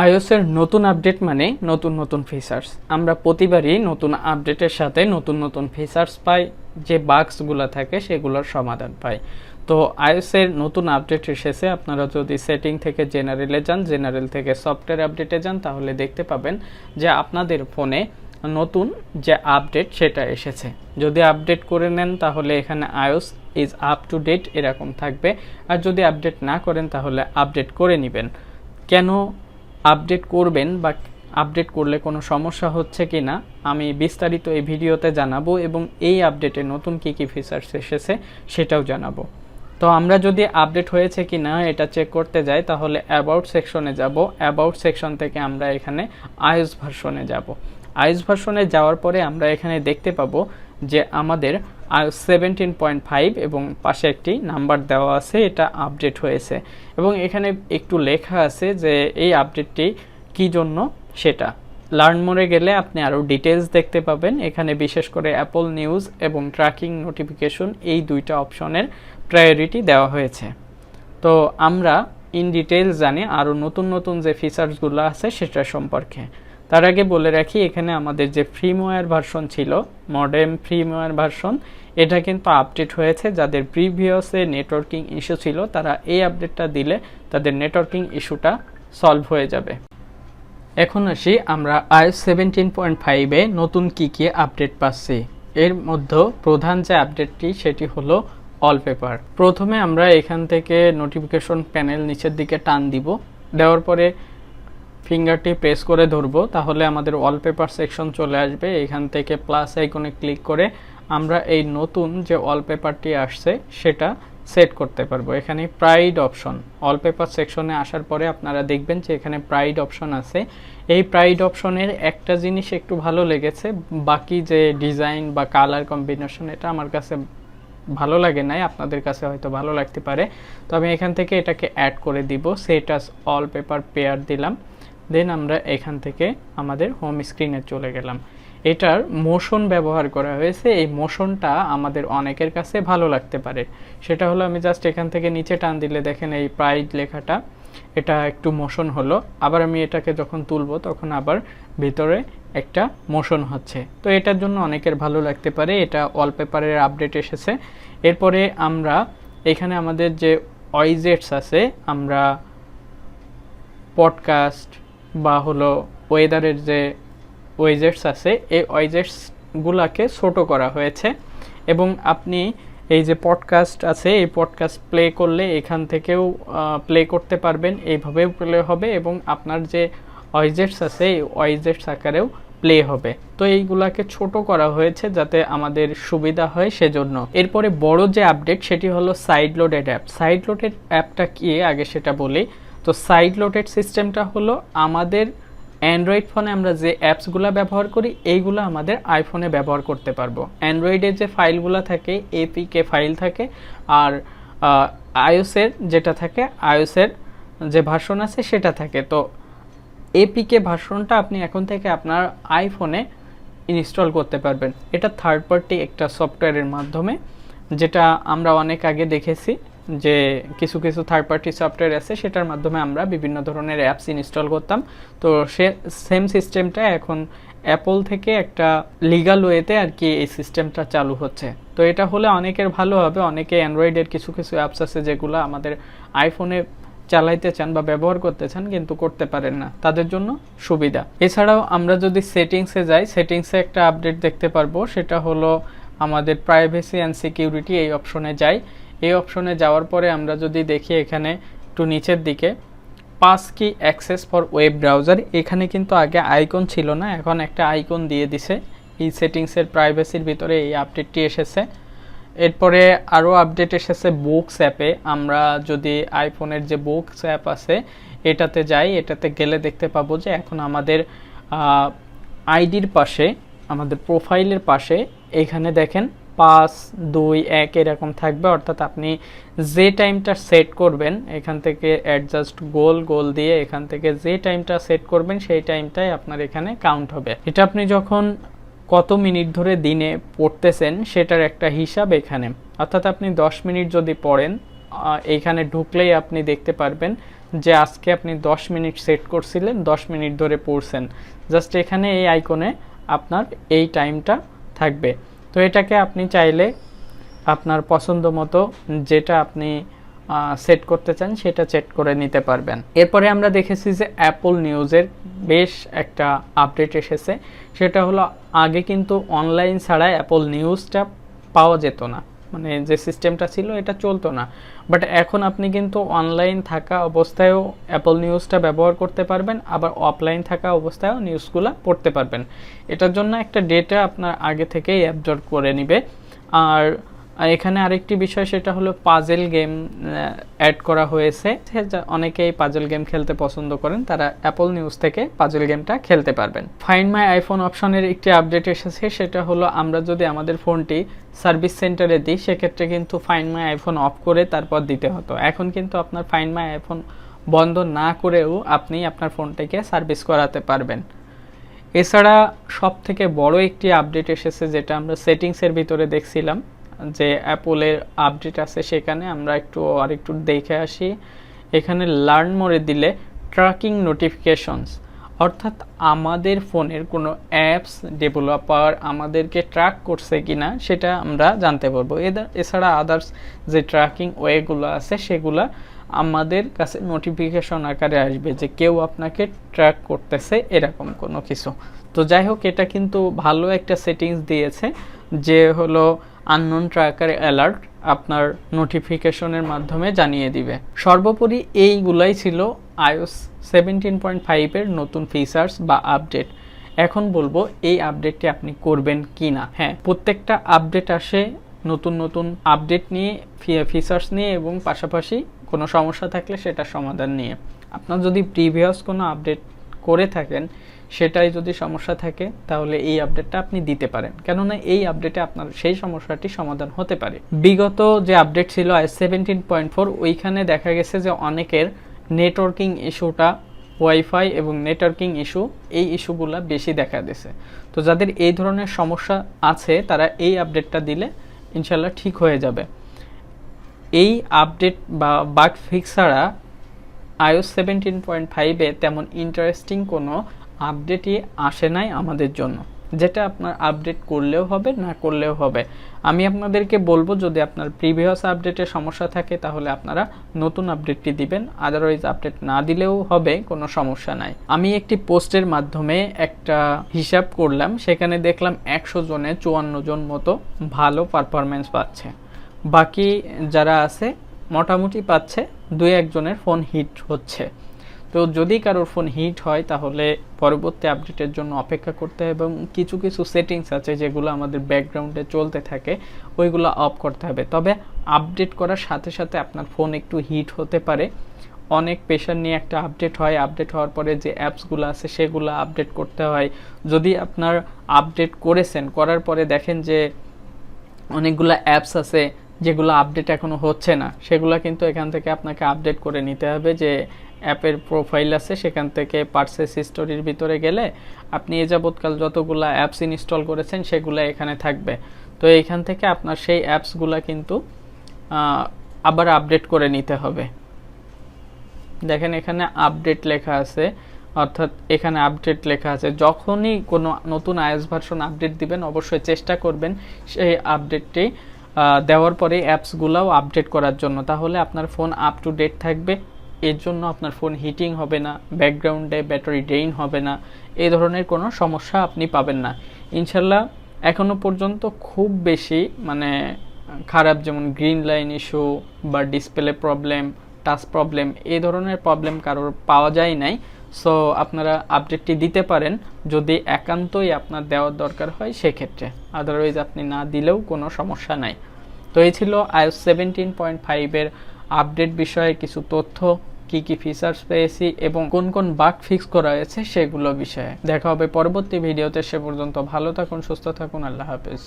আইওসের নতুন আপডেট মানে নতুন নতুন ফিচার্স আমরা প্রতিবারই নতুন আপডেটের সাথে নতুন নতুন ফিচার্স পাই, যে বাগসগুলো থাকে সেগুলোর সমাধান পাই। তো আইওসের নতুন আপডেট এসেছে, আপনারা যদি সেটিং থেকে জেনারেলে যান জেনারেল থেকে সফটওয়্যার আপডেটে যান, তাহলে দেখতে পাবেন যে আপনাদের ফোনে নতুন যে আপডেট সেটা এসেছে। যদি আপডেট করে নেন, তাহলে এখানে iOS is up to date এরকম থাকবে। আর যদি আপডেট না করেন, তাহলে আপডেট করে নেবেন। কেন আপডেট করবেন বা আপডেট করলে কোনো সমস্যা হচ্ছে কি না, আমি বিস্তারিত এই ভিডিওতে জানাব এবং এই আপডেটে নতুন কী কী ফিচার্স এসেছে সেটাও জানাব। তো আমরা যদি আপডেট হয়েছে কি না এটা চেক করতে যাই, তাহলে অ্যাবাউট সেকশনে যাব। অ্যাবাউট সেকশন থেকে আমরা এখানে আইএস ভার্সনে যাব। আইএস ভার্সনে যাওয়ার পরে আমরা এখানে দেখতে পাবো যে আমাদের সেভেন্টিন পয়েন্ট ফাইভ এবং পাশে একটি নাম্বার দেওয়া আছে, এটা আপডেট হয়েছে। এবং এখানে একটু লেখা আছে যে এই আপডেটটি কী জন্য? সেটা। লার্ন মোড়ে গেলে আপনি আরও ডিটেলস দেখতে পাবেন। এখানে বিশেষ করে অ্যাপল নিউজ এবং ট্র্যাকিং নোটিফিকেশন এই দুইটা অপশনের প্রায়োরিটি দেওয়া হয়েছে। তো আমরা ইন ডিটেলস জানি, আরও নতুন নতুন যে ফিচার্সগুলো আছে সেটা সম্পর্কে। তার আগে বলে রাখি, এখানে আমাদের যে ফ্রিমওয়্যার ভার্সন ছিল মডেম ফ্রিমওয়্যার ভার্সন এটা কিন্তু আপডেট হয়েছে। যাদের প্রিভিয়াসে নেটওয়ার্কিং ইস্যু ছিল, তারা এই আপডেটটা দিলে তাদের নেটওয়ার্কিং ইস্যুটা সলভ হয়ে যাবে। এখন আসি, আমরা আইএস সেভেন্টিন পয়েন্ট ফাইভে নতুন কী কী আপডেট পাচ্ছি। এর মধ্যে প্রধান যে আপডেটটি সেটি হলো অলপেপার প্রথমে আমরা এখান থেকে নোটিফিকেশন প্যানেল নিচের দিকে টান দিব। দেওয়ার পরে ফিঙ্গারটি প্রেস করে ধরবো, তাহলে আমাদের ওয়ালপেপার সেকশন চলে আসবে। এখান থেকে প্লাস আইকনে ক্লিক করে আমরা এই নতুন যে ওয়ালপেপারটি আসছে, সেটা সেট করতে পারব। এখানে প্রাইড অপশন ওয়ালপেপার সেকশনে আসার পরে আপনারা দেখবেন যে এখানে প্রাইড অপশন আছে। এই প্রাইড অপশনের একটা জিনিস একটু ভালো লেগেছে, বাকি যে ডিজাইন বা কালার কম্বিনেশন এটা আমার কাছে ভালো লাগে নাই। আপনাদের কাছে হয়তো ভালো লাগতে পারে। তো আমি এখান থেকে এটাকে অ্যাড করে দিব। অল পেপার পেয়ার দিলাম। দেন আমরা এখান থেকে আমাদের হোম স্ক্রিনে চলে গেলাম। এটার মোশন ব্যবহার করা হয়েছে। এই মোশনটা আমাদের অনেকের কাছে ভালো লাগতে পারে। সেটা হলো আমি জাস্ট এখান থেকে নিচে টান দিলে দেখেন এই প্রাইড লেখাটা, এটা একটু মোশন হলো। আবার আমি এটাকে যখন তুলবো তখন আবার ভিতরে একটা মোশন হচ্ছে। তো এটার জন্য অনেকের ভালো লাগতে পারে। এটা ওয়ালপেপারের আপডেট এসেছে। এরপরে আমরা এখানে আমাদের যে অয়েজেটস আছে, আমরা পডকাস্ট বা হলো ওয়েদারের যে ওয়েজেটস আছে, এই ওয়েজেটসগুলোকে ছোট করা হয়েছে। এবং আপনি এই যে পডকাস্ট আছে, এই পডকাস্ট প্লে করলে এখান থেকেও প্লে করতে পারবেন, এইভাবেও প্লে হবে এবং আপনার যে ওয়েজেটস আছে, এই ওয়েজেটস আকারেও প্লে হবে। তো এইগুলাকে ছোট করা হয়েছে যাতে আমাদের সুবিধা হয় সেজন্য। এরপরে বড় যে আপডেট সেটি হলো side loaded app side loaded অ্যাপটা কি? আগে সেটা বলি। তো সাইড লোডেড সিস্টেমটা হলো আমাদের অ্যান্ড্রয়েড ফোনে আমরা যে অ্যাপসগুলো ব্যবহার করি, এইগুলো আমাদের আইফোনে ব্যবহার করতে পারব। অ্যান্ড্রয়েডের যে ফাইলগুলো থাকে এপিকে ফাইল থাকে, আর আইওসের যেটা থাকে আইওসের যে ভার্সন আছে সেটা থাকে। তো এপিকে ভার্সনটা আপনি এখন থেকে আপনার আইফোনে ইনস্টল করতে পারবেন। এটা থার্ড পার্টি একটা সফটওয়্যারের মাধ্যমে, যেটা আমরা অনেক আগে দেখেছি। যে কিছু কিছু থার্ড পার্টি সফটওয়্যার আছে, সেটার মাধ্যমে আমরা বিভিন্ন ধরনের অ্যাপস ইনস্টল করতাম। তো সে সেম সিস্টেমটা এখন অ্যাপল থেকে একটা লিগাল ওয়েতে আর কি এই সিস্টেমটা চালু হচ্ছে। তো এটা হলে অনেকের ভালো হবে, অনেকে অ্যান্ড্রয়েডের কিছু কিছু অ্যাপস আছে যেগুলো আমাদের আইফোনে চালাইতে চান বা ব্যবহার করতে চান, কিন্তু করতে পারেন না। তাদের জন্য সুবিধা। এছাড়াও আমরা যদি সেটিংসে যাই সেটিংসে একটা আপডেট দেখতে পারব, সেটা হলো আমাদের প্রাইভেসি অ্যান্ড সিকিউরিটি এই অপশনে যাই। এই অপশনে যাওয়ার পরে আমরা যদি দেখি এখানে একটু নিচের দিকে পাস কি অ্যাক্সেস ফর ওয়েব ব্রাউজার এখানে কিন্তু আগে আইকন ছিল না, এখন একটা আইকন দিয়ে দিছে। এই সেটিংসের প্রাইভেসির ভিতরে এই আপডেটটি এসেছে। এরপরে আরও আপডেট এসেছে বুকস অ্যাপে আমরা যদি আইফোনের যে বুকস অ্যাপ আছে, এটাতে যাই, এটাতে গেলে দেখতে পাবো যে এখন আমাদের আইডির পাশে, আমাদের প্রোফাইলের পাশে, এখানে দেখেন পাঁচ, দুই, এক এরকম থাকবে। অর্থাৎ আপনি যে টাইমটা সেট করবেন, এখান থেকে অ্যাডজাস্ট গোল গোল দিয়ে এখান থেকে যে টাইমটা সেট করবেন, সেই টাইমটাই আপনার এখানে কাউন্ট হবে। এটা আপনি যখন কত মিনিট ধরে দিনে পড়তেছেন, সেটার একটা হিসাব এখানে। অর্থাৎ আপনি দশ মিনিট যদি পড়েন এইখানে ঢুকলেই আপনি দেখতে পারবেন যে আজকে আপনি 10 মিনিট সেট করছিলেন 10 মিনিট ধরে পড়ছেন। জাস্ট এখানে এই আইকনে আপনার এই টাইমটা থাকবে। তো এটাকে আপনি চাইলে আপনার পছন্দ মতো যেটা আপনি সেট করতে চান সেটা সেট করে নিতে পারবেন। এরপরে আমরা দেখেছি যে অ্যাপল নিউজের বেশ একটা আপডেট এসেছে। সেটা হলো, আগে কিন্তু অনলাইন ছাড়া অ্যাপল নিউজটা পাওয়া যেত না। মানে যে সিস্টেমটা ছিল, এটা চলতো না। বাট এখন আপনি কিন্তু অনলাইন থাকা অবস্থায়ও অ্যাপল নিউজটা ব্যবহার করতে পারবেন, আবার অফলাইন থাকা অবস্থায়ও নিউজগুলো পড়তে পারবেন। এটার জন্য একটা ডেটা আপনার আগে থেকেই অ্যাবজর্ব করে নিবে। আর আর এখানে আরেকটি বিষয়, সেটা হলো পাজেল গেম অ্যাড করা হয়েছে। অনেকেই পাজেল গেম খেলতে পছন্দ করেন, তারা অ্যাপল নিউজ থেকে পাজেল গেমটা খেলতে পারবেন। ফাইন মাই আইফোন অপশনের একটি আপডেট এসেছে, সেটা হলো আমরা যদি আমাদের ফোনটি সার্ভিস সেন্টারে দিই, সেক্ষেত্রে কিন্তু ফাইন মাই আইফোন অফ করে তারপর দিতে হতো। এখন কিন্তু আপনার ফাইন মাই আইফোন বন্ধ না করেও আপনি আপনার ফোনটাকে সার্ভিস করাতে পারবেন। এছাড়া সব থেকে বড় একটি আপডেট এসেছে, যেটা আমরা সেটিংসের ভিতরে দেখছিলাম। যে অ্যাপলের আপডেট আছে সেখানে আমরা একটু আরেকটু দেখে আসি। এখানে লার্ন মোড়ে দিলে ট্র্যাকিং নোটিফিকেশনস অর্থাৎ আমাদের ফোনের কোনো অ্যাপস ডেভেলপার আমাদেরকে ট্র্যাক করছে কিনা সেটা আমরা জানতে পারব। এছাড়া আদার্স যে ট্র্যাকিং ওয়েগুলো আছে সেগুলা আমাদের কাছে নোটিফিকেশন আকারে আসবে যে কেউ আপনাকে ট্র্যাক করতেছে এরকম কোনো কিছু। তো যাই হোক, এটা কিন্তু ভালো একটা সেটিংস দিয়েছে। যে হলো আননোন ট্র্যাকার অ্যালার্ট আপনার নোটিফিকেশনের মাধ্যমে জানিয়ে দিবে। সর্বোপরি এইগুলাই ছিল আইওস সেভেন্টিন পয়েন্ট ফাইভের নতুন ফিচার্স বা আপডেট এখন বলব এই আপডেটটি আপনি করবেন কি না হ্যাঁ প্রত্যেকটা আপডেট আসে নতুন নতুন আপডেট নিয়ে ফিচার্স নিয়ে এবং পাশাপাশি কোনো সমস্যা থাকলে সেটা সমাধান নিয়ে। আপনার যদি প্রিভিয়াস কোনো আপডেট করে থাকেন, সেটাই যদি সমস্যা থাকে, তাহলে এই আপডেটটা আপনি দিতে পারেন। কেননা এই আপডেটে আপনার সেই সমস্যাটি সমাধান হতে পারে। বিগত যে আপডেট ছিল আই সেভেন্টিন পয়েন্ট ফোর ওইখানে দেখা গেছে যে অনেকের নেটওয়ার্কিং ইস্যুটা ওয়াইফাই এবং নেটওয়ার্কিং ইস্যু এই ইস্যুগুলো বেশি দেখা দিছে তো যাদের এই ধরনের সমস্যা আছে, তারা এই আপডেটটা দিলে ইনশাল্লাহ ঠিক হয়ে যাবে। এই আপডেট বা বাগ ফিক্স ছাড়া iOS সেভেন্টিন পয়েন্ট ফাইভে তেমন ইন্টারেস্টিং কোনো আপডেটই আসে নাই আমাদের জন্য। যেটা আপনার আপডেট করলেও হবে, না করলেও হবে। আমি আপনাদেরকে বলব, যদি আপনার প্রিভিয়াস আপডেটে সমস্যা থাকে, তাহলে আপনারা নতুন আপডেটটি দিবেন। আদারওয়াইজ আপডেট না দিলেও হবে, কোনো সমস্যা নাই। আমি একটি পোস্টের মাধ্যমে একটা হিসাব করলাম, সেখানে দেখলাম একশো জনে চুয়ান্ন জন মতো ভালো পারফরমেন্স পাচ্ছে। বাকি যারা আছে, মোটামুটি পাচ্ছে। দুই একজনের ফোন হিট হচ্ছে। তো যদি কারোর ফোন হিট হয়, তাহলে পরবর্তী আপডেটের জন্য অপেক্ষা করতে হবে এবং কিছু কিছু সেটিংস আছে যেগুলো আমাদের ব্যাকগ্রাউন্ডে চলতে থাকে, ওইগুলো অফ করতে হবে। তবে আপডেট করার সাথে সাথে আপনার ফোন একটু হিট হতে পারে। অনেক পেশার নিয়ে একটা আপডেট হয় আপডেট হওয়ার পরে যে অ্যাপসগুলো আছে, সেগুলো আপডেট করতে হয়। যদি আপনার আপডেট করেছেন, করার পরে দেখেন যে অনেকগুলো অ্যাপস আছে যেগুলো আপডেট এখনও হচ্ছে না, সেগুলো কিন্তু এখান থেকে আপনাকে আপডেট করে নিতে হবে যে অ্যাপের প্রোফাইল আছে, সেখান থেকে পার্সেস হিস্টোরির ভিতরে গেলে আপনি এ যাবৎকাল যতগুলো অ্যাপস ইনস্টল করেছেন সেগুলো এখানে থাকবে। তো এইখান থেকে আপনার সেই অ্যাপসগুলো কিন্তু আবার আপডেট করে নিতে হবে। দেখেন এখানে আপডেট লেখা আছে, অর্থাৎ এখানে আপডেট লেখা আছে। যখনই কোনো নতুন আইএস ভার্সন আপডেট দিবেন, অবশ্যই চেষ্টা করবেন সেই আপডেটটি দেওয়ার পরে অ্যাপসগুলোও আপডেট করার জন্য। তাহলে আপনার ফোন আপ টু ডেট থাকবে। এর জন্য আপনার ফোন হিটিং হবে না ব্যাকগ্রাউন্ডে ব্যাটারি ড্রেইন হবে না এই ধরনের কোনো সমস্যা আপনি পাবেন না। ইনশাল্লাহ এখনও পর্যন্ত খুব বেশি মানে খারাপ যেমন গ্রিন লাইন ইস্যু বা ডিসপ্লে প্রবলেম টাচ প্রবলেম এই ধরনের প্রবলেম কারোর পাওয়া যায় নাই। সো আপনারা আপডেটটি দিতে পারেন যদি একান্তই আপনার দেওয়ার দরকার হয় সেক্ষেত্রে। আদারওয়াইজ আপনি না দিলেও কোনো সমস্যা নাই। তো এই ছিল আইএস সেভেন্টিন পয়েন্ট ফাইভের আপডেট বিষয়ে কিছু তথ্য, কি কি ফিচার্স পেয়েছি এবং কোন কোন বাগ ফিক্স করা হয়েছে সেগুলো বিষয়ে। দেখা হবে পরবর্তী ভিডিওতে সে পর্যন্ত ভালো থাকুন, সুস্থ থাকুন, আল্লাহ হাফেজ।